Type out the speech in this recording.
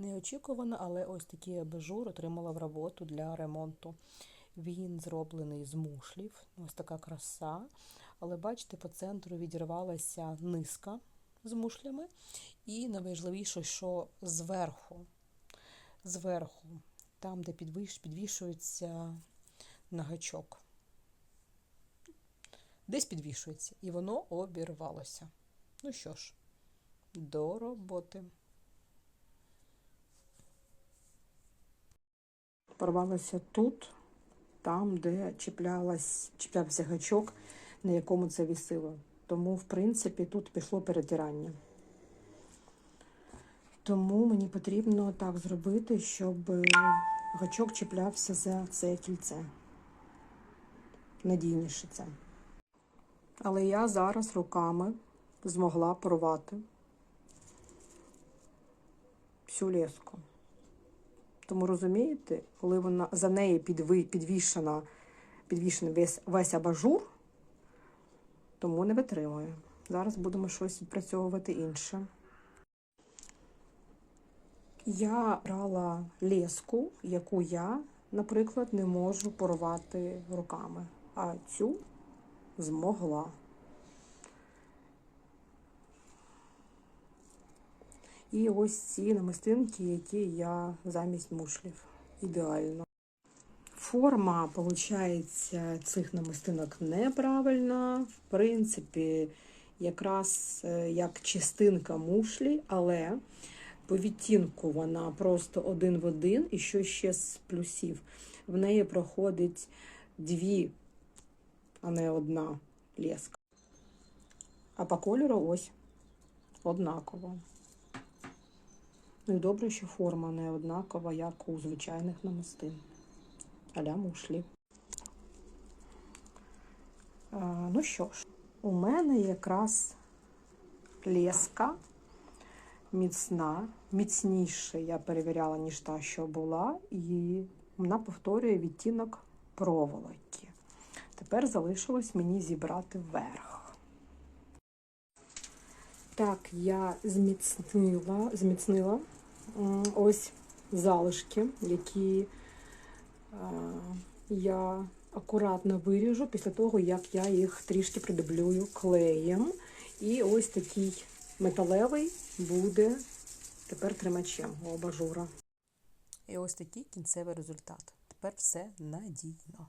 Неочікувано, але ось такий абажур отримала в роботу для ремонту. Він зроблений з мушлів, ось така краса. Але бачите, по центру відірвалася низка з мушлями. І найважливіше, що зверху, зверху, там, де підвішується на гачок. Десь підвішується, і воно обірвалося. Ну що ж, до роботи. Порвалося тут, там, де чіплялась, чіплявся гачок, на якому це вісило. Тому, в принципі, тут пішло перетирання. Тому мені потрібно так зробити, щоб гачок чіплявся за це кільце. Надійніше це. Але я зараз руками змогла порвати всю леску. Тому розумієте, коли вона за неї підвішена, підвішений весь, весь абажур, тому не витримує. Зараз будемо щось відпрацьовувати інше. Я брала леску, яку я, наприклад, не можу порвати руками, а цю змогла. І ось ці намистинки, які я замість мушлів. Ідеально. Форма, виходить, цих намистинок неправильна. В принципі, якраз е, як частинка мушлі, але по відтінку вона просто один в один, і що ще з плюсів. В неї проходить дві, а не одна леска. А по кольору ось однаково. Ну і добре, що форма не однакова, як у звичайних намистин. Аля мушлі. А, ну що ж, у мене якраз леска міцна, міцніше я перевіряла, ніж та, що була, і вона повторює відтінок проволоки. Тепер залишилось мені зібрати верх. Так, я зміцнила, зміцнила ось залишки, які я акуратно виріжу після того, як я їх трішки придублюю клеєм. І ось такий металевий буде тепер тримачем у абажура. І ось такий кінцевий результат. Тепер все надійно.